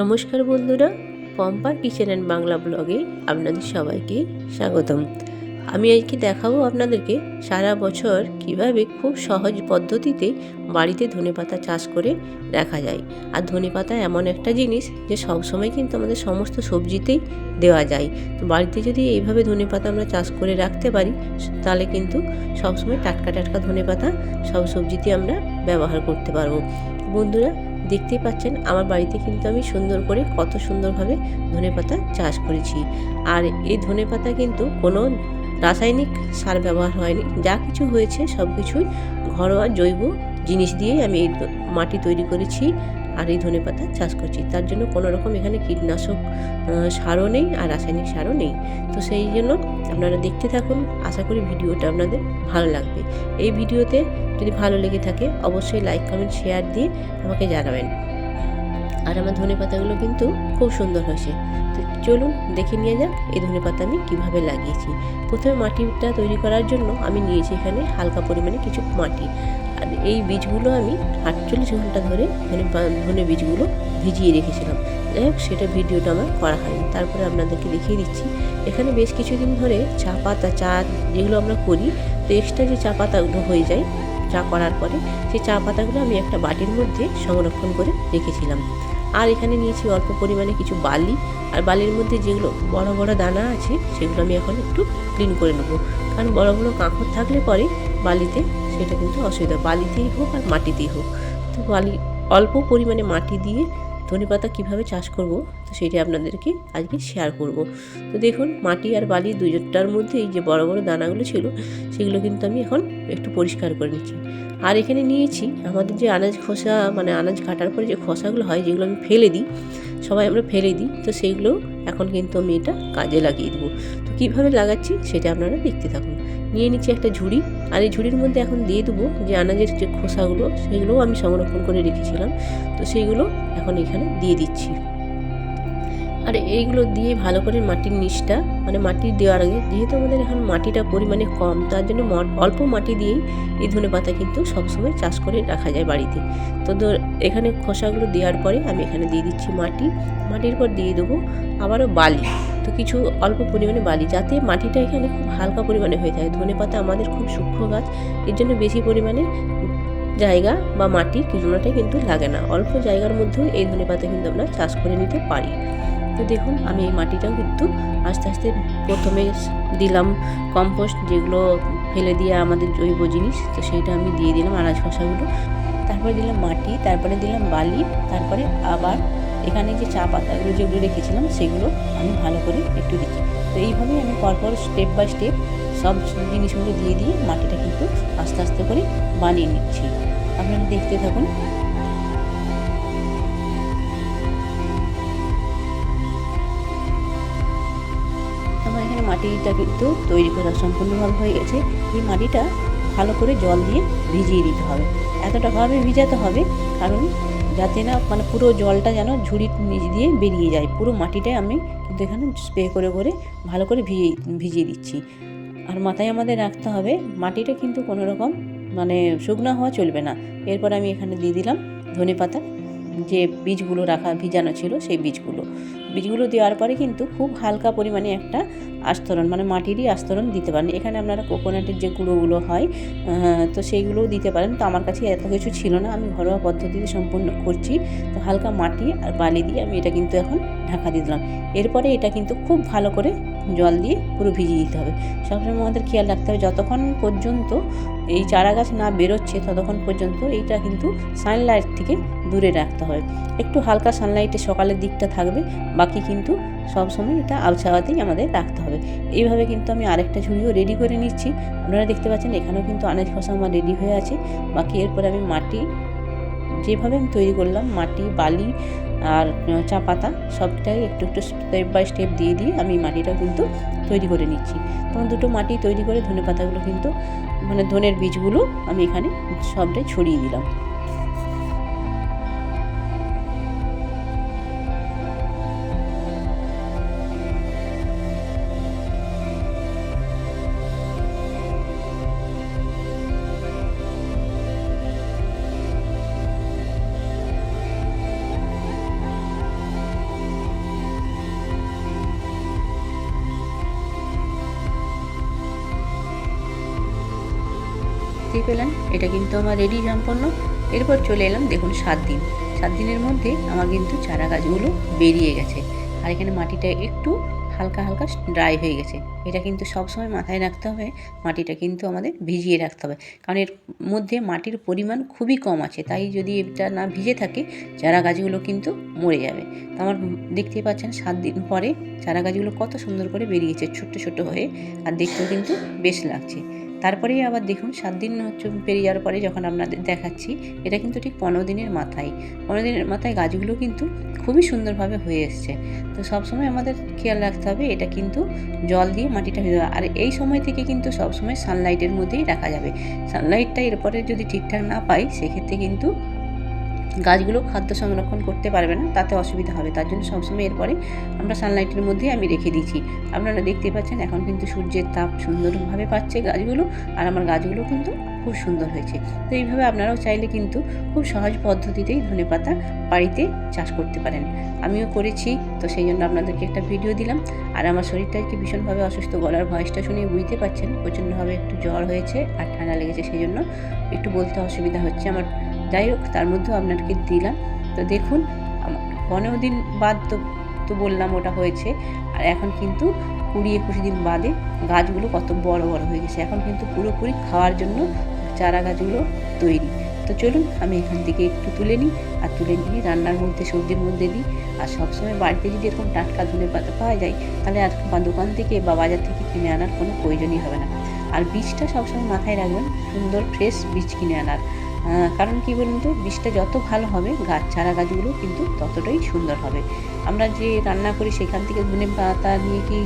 নমস্কার বন্ধুরা, পম্পার kitchen and Bangla ব্লগে আপনাদের সবাইকে স্বাগতম। আমি আজকে দেখাবো আপনাদেরকে সারা বছর কীভাবে খুব সহজ পদ্ধতিতে বাড়িতে ধনেপাতা চাষ করে রাখা যায়। আর ধনেপাতা এমন একটা জিনিস যে সবসময় কিন্তু আমাদের সমস্ত সবজিতেই দেওয়া যায়। তো বাড়িতে যদি এইভাবে ধনেপাতা আমরা চাষ করে রাখতে পারি, তাহলে কিন্তু সবসময় টাটকা টাটকা ধনেপাতা সব সবজিতে আমরা ব্যবহার করতে পারব। বন্ধুরা দেখতেই পাচ্ছেন আমার বাড়িতে কিন্তু আমি সুন্দর করে কত সুন্দরভাবে ধনে পাতা চাষ করেছি। আর এই ধনে পাতা কিন্তু কোনো রাসায়নিক সার ব্যবহার হয়নি। যা কিছু হয়েছে সব কিছুই ঘরোয়া জৈব জিনিস দিয়েই আমি এই মাটি তৈরি করেছি। আর এই ধনেপাতা চাষ করছি। তার জন্য কোনো রকম এখানে কীটনাশক সারও নেই আর রাসায়নিক সারও নেই। তো সেই জন্য আপনারা দেখতে থাকুন। আশা করি ভিডিওটা আপনাদের ভালো লাগবে। এই ভিডিওতে যদি ভালো লেগে থাকে অবশ্যই লাইক কমেন্ট শেয়ার দিয়ে আমাকে জানাবেন। আর আমার ধনে পাতাগুলো কিন্তু খুব সুন্দর হয়েছে। তো চলুন দেখে নিয়ে যাক এই ধনে পাতা আমি কীভাবে লাগিয়েছি। প্রথমে মাটিটা তৈরি করার জন্য আমি নিয়েছি এখানে হালকা পরিমাণে কিছু মাটি। আর এই বীজগুলো আমি আটচল্লিশ ঘণ্টা ধরে পা- ধনে বীজগুলো ভিজিয়ে রেখেছিলাম। যাই হোক, সেটা ভিডিওটা আমার করা হয়নি। তারপরে আপনাদেরকে দেখিয়ে দিচ্ছি। এখানে বেশ কিছুদিন ধরে চা পাতা, চা যেগুলো আমরা করি, তো এক্সট্রা যে চা পাতাগুলো হয়ে যায়, চা করার পরে, সেই চা পাতাগুলো আমি একটা বাটির মধ্যে সংরক্ষণ করে রেখেছিলাম। আর এখানে নিয়েছি অল্প পরিমাণে কিছু বালি। আর বালির মধ্যে যেগুলো বড় বড় দানা আছে, সেগুলো আমি এখন একটু ক্লিন করে নেব। কারণ বড় বড় কাঁকড় থাকলে পরে বালিতে সেটা কিন্তু অসুবিধা। বালিতেই হোক আর মাটিতেই হোক। তো বালি অল্প পরিমাণে মাটি দিয়ে ধনে পাতা কীভাবে চাষ করব সেটা আপনাদেরকে আজকে শেয়ার করব। তো দেখুন, মাটি আর বালি দুজনটার মধ্যে এই যে বড় বড় দানাগুলো ছিল, সেগুলো কিন্তু আমি এখন একটু পরিষ্কার করে নিচ্ছি। আর এখানে নিয়েছি আমাদের যে আনাজ খোসা মানে আনাজ কাটার পরে যে খোসাগুলো হয়, যেগুলো আমি ফেলে দিই, সবাই আমরা ফেলে দিই, তো সেইগুলো এখন কিন্তু আমি এটা কাজে লাগিয়ে দেবো। তো কীভাবে লাগাচ্ছি সেটা আপনারা দেখতে থাকুন। নিয়ে নিচ্ছি একটা ঝুড়ি, আর এই ঝুড়ির মধ্যে এখন দিয়ে দেবো যে আনাজের যে খোসাগুলো, সেগুলোও আমি সংরক্ষণ করে রেখেছিলাম, তো সেইগুলো এখন এখানে দিয়ে দিচ্ছি। আর, এইগুলো দিয়ে ভালো করে মাটির নিচটা মানে মাটি দেওয়ার আগে, যেহেতু আমাদের এখন মাটিটা পরিমাণে কম, তার জন্য অল্প মাটি দিয়েই এই ধনে পাতা কিন্তু সবসময় চাষ করে রাখা যায় বাড়িতে। তো এখানে খোসাগুলো দেওয়ার পরে আমি এখানে দিয়ে দিচ্ছি মাটি। মাটির পর দিয়ে দেবো আবারও বালি। তো কিছু অল্প পরিমাণে বালি, যাতে মাটিটা এখানে খুব হালকা পরিমাণে হয়ে থাকে। ধনে পাতা আমাদের খুব সূক্ষ্ম গাছ, এর জন্য বেশি পরিমাণে জায়গা বা মাটি কিছুটাই কিন্তু লাগে না। অল্প জায়গার মধ্যেও এই ধনে পাতা কিন্তু আমরা চাষ করে নিতে পারি। তো দেখুন, আমি এই মাটিটাও কিন্তু আস্তে আস্তে প্রথমে দিলাম কম্পোস্ট যেগুলো ফেলে দিয়ে আমাদের জৈব জিনিস, তো সেইটা আমি দিয়ে দিলাম আনাজ খোসাগুলো। তারপরে দিলাম মাটি, তারপরে দিলাম বালি, তারপরে আবার এখানে যে চা পাতাগুলো যেগুলো রেখেছিলাম, সেগুলো আমি ভালো করে একটু দিচ্ছি তো এইভাবেই আমি পরপর স্টেপ বাই স্টেপ সব জিনিসগুলো দিয়ে দিয়ে মাটিটা কিন্তু আস্তে আস্তে করে বানিয়ে নিচ্ছি। আপনারা দেখতে থাকুন। মাটিটা কিন্তু তৈরি করা সম্পূর্ণভাবে হয়ে গেছে। এই মাটিটা ভালো করে জল দিয়ে ভিজিয়ে দিতে হবে। এতটা ভাবে ভিজাতে হবে, কারণ যাতে না মানে পুরো জলটা যেন ঝুড়ির নিচ দিয়ে বেরিয়ে যায়। পুরো মাটিটাই আমি কিন্তু এখানে স্প্রে করে করে ভালো করে ভিজিয়ে ভিজিয়ে দিচ্ছি। আর মাথায় আমাদের রাখতে হবে, মাটিটা কিন্তু কোনো রকম মানে শুকনো হওয়া চলবে না। এরপর আমি এখানে দিয়ে দিলাম ধনে পাতা যে বীজগুলো রাখা, ভিজানো ছিল সেই বীজগুলো। বীজগুলো দেওয়ার পরে কিন্তু খুব হালকা পরিমাণে একটা আস্তরণ মানে মাটিরই আস্তরণ দিতে পারেন। এখানে আপনারা কোকোনাটের যে গুঁড়োগুলো হয় তো সেইগুলোও দিতে পারেন। তো আমার কাছে এত কিছু ছিল না, আমি ঘরোয়া পদ্ধতিতে সম্পূর্ণ করছি। তো হালকা মাটি আর বালি দিয়ে আমি এটা কিন্তু এখন ঢাকা দিয়ে দিলাম। এরপরে এটা কিন্তু খুব ভালো করে জল দিয়ে পুরো ভিজিয়ে দিতে হবে। সবসময় আমাদের খেয়াল রাখতে হবে, যতক্ষণ পর্যন্ত এই চারা গাছ না বেরোচ্ছে, ততক্ষণ পর্যন্ত এইটা কিন্তু সানলাইট থেকে দূরে রাখতে হবে। একটু হালকা সানলাইটে সকালের দিকটা থাকবে বাকি কিন্তু সবসময় এটা আবছাওয়াতেই আমাদের রাখতে হবে। এইভাবে কিন্তু আমি আরেকটা ঝুড়িও রেডি করে নিচ্ছি। আপনারা দেখতে পাচ্ছেন এখানেও কিন্তু আনাজ খোসা আমার রেডি হয়ে আছে। বাকি এরপরে আমি মাটি, যেভাবে আমি তৈরি করলাম, মাটি, বালি আর চা পাতা সবটাই একটু একটু স্টেপ বাই স্টেপ দিয়ে দিয়ে আমি মাটিটাও কিন্তু তৈরি করে নিচ্ছি। তখন দুটো মাটি তৈরি করে ধনে পাতাগুলো কিন্তু মানে ধনের বীজগুলো আমি এখানে সবটাই ছড়িয়ে দিলাম। পেলেন, এটা কিন্তু আমার রেডি সম্পন্ন এরপর চলে এলাম, দেখুন, সাত দিন। সাত দিনের মধ্যে আমার কিন্তু চারা গাছগুলো বেরিয়ে গেছে। আর এখানে মাটিটা একটু হালকা হালকা ড্রাই হয়ে গেছে। এটা কিন্তু সবসময় মাথায় রাখতে হবে, মাটিটা কিন্তু আমাদের ভিজিয়ে রাখতে হবে। কারণ এর মধ্যে মাটির পরিমাণ খুবই কম আছে, তাই যদি এটা না ভিজে থাকে, চারা গাছগুলো কিন্তু মরে যাবে। তো আমার দেখতেই পাচ্ছেন, সাত দিন পরে চারা গাছগুলো কত সুন্দর করে বেরিয়েছে, ছোট্ট ছোট্ট হয়ে। আর দেখতেও কিন্তু বেশ লাগছে। তারপরেই আবার দেখুন সাত দিন পেরিয়ে যাওয়ার পরে যখন আপনাদের দেখাচ্ছি, এটা কিন্তু ঠিক পনেরো দিনের মাথায়। পনেরো দিনের মাথায় গাছগুলো কিন্তু খুবই সুন্দরভাবে হয়ে এসছে। তো সবসময় আমাদের খেয়াল রাখতে হবে, এটা কিন্তু জল দিয়ে মাটিটা যাবে আর এই সময় থেকে কিন্তু সবসময় সানলাইটের মধ্যেই রাখা যাবে। সানলাইটটা এরপরে যদি ঠিকঠাক না পাই, সেক্ষেত্রে কিন্তু গাছগুলো খাদ্য সংরক্ষণ করতে পারবে না, তাতে অসুবিধা হবে। তার জন্য সবসময় এরপরে আমরা সানলাইটের মধ্যেই আমি রেখে দিচ্ছি আপনারা দেখতে পাচ্ছেন, এখন কিন্তু সূর্যের তাপ সুন্দরভাবে পাচ্ছে গাছগুলো, আর আমার গাছগুলো কিন্তু খুব সুন্দর হয়েছে। তো এইভাবে আপনারাও চাইলে কিন্তু খুব সহজ পদ্ধতিতেই ধনে পাতা বাড়িতে চাষ করতে পারেন। আমিও করেছি, তো সেই জন্য আপনাদেরকে একটা ভিডিও দিলাম। আর আমার শরীরটা কি ভীষণভাবে অসুস্থ, গলার ভয়েসটা শুনে বুঝতে পারছেন, প্রচণ্ডভাবে একটু জ্বর হয়েছে আর ঠান্ডা লেগেছে সেই জন্য একটু বলতে অসুবিধা হচ্ছে আমার। যাই হোক, তার মধ্যেও আপনাদেরকে দিলাম। তো দেখুন পনেরো দিন বাদ তো তো বললাম ওটা হয়েছে। আর এখন কিন্তু কুড়ি একুশ দিন বাদে গাছগুলো কত বড় বড় হয়ে গেছে। এখন কিন্তু পুরোপুরি খাওয়ার জন্য চারা গাছগুলো তৈরি। তো চলুন, আমি এখান থেকে একটু তুলে নিই আর তুলে নিয়ে রান্নার মধ্যে সবজির মধ্যে দিই। আর সবসময় বাড়িতে যদি এরকম টাটকা ধনে পাতা পাওয়া যায়, তাহলে আর দোকান থেকে বা বাজার থেকে কিনে আনার কোনো প্রয়োজনই হবে না। আর বীজটা সবসময় মাথায় রাখবেন, সুন্দর ফ্রেশ বীজ কিনে আনার। কারণ কি বলুন তো বীজটা যত ভালো হবে, গাছ চারা গাছগুলো কিন্তু ততটাই সুন্দর হবে। আমরা যে রান্না করি সেখান থেকে ধনে পাতা নিয়ে কি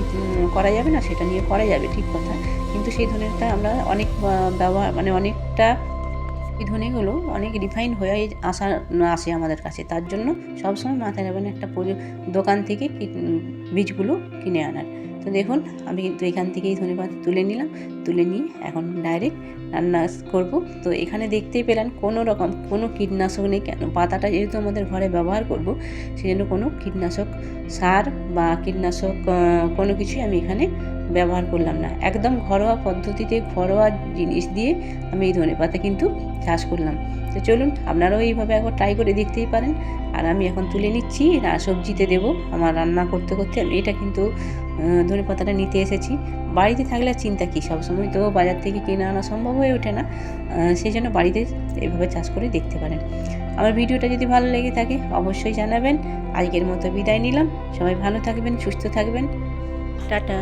করা যাবে না? সেটা নিয়ে করা যাবে, ঠিক কথা। কিন্তু সেই ধনেটা আমরা অনেক ব্যবহার মানে অনেকটা এই ধনেগুলো অনেক রিফাইন হয়ে আসা, আসে আমাদের কাছে। তার জন্য সবসময় মাথায় রাখবেন একটা দোকান থেকে বীজগুলো কিনে আনার। তো দেখুন, আমি কিন্তু এখান থেকেই ধনে পাতা তুলে নিলাম। তুলে নিয়ে এখন ডাইরেক্ট রান্না করব। তো এখানে দেখতেই পেলাম কোনো রকম কোনো কীটনাশক নেই কেন? পাতাটা যেহেতু আমাদের ঘরে ব্যবহার করব সেই জন্য কোনো কীটনাশক সার বা কীটনাশক কোনো কিছুই আমি এখানে ব্যবহার করলাম না। একদম ঘরোয়া পদ্ধতিতে ঘরোয়া জিনিস দিয়ে আমি এই ধনে পাতা কিন্তু চাষ করলাম। তো চলুন, আপনারাও এইভাবে একবার ট্রাই করে দেখতেই পারেন। আর আমি এখন তুলে নিচ্ছি, না, সবজিতে দেব। আমার রান্না করতে করতে আমি এটা কিন্তু ধনে পাতাটা নিতে এসেছি। বাড়িতে থাকলে আর চিন্তা কী? সবসময় তো বাজার থেকে কিনে আনা সম্ভব হয়ে ওঠে না। সেই জন্য বাড়িতে এইভাবে চাষ করে দেখতে পারেন। আমার ভিডিওটা যদি ভালো লেগে থাকে, অবশ্যই জানাবেন। আজকের মতো বিদায় নিলাম। সবাই ভালো থাকবেন, সুস্থ থাকবেন। টাটা।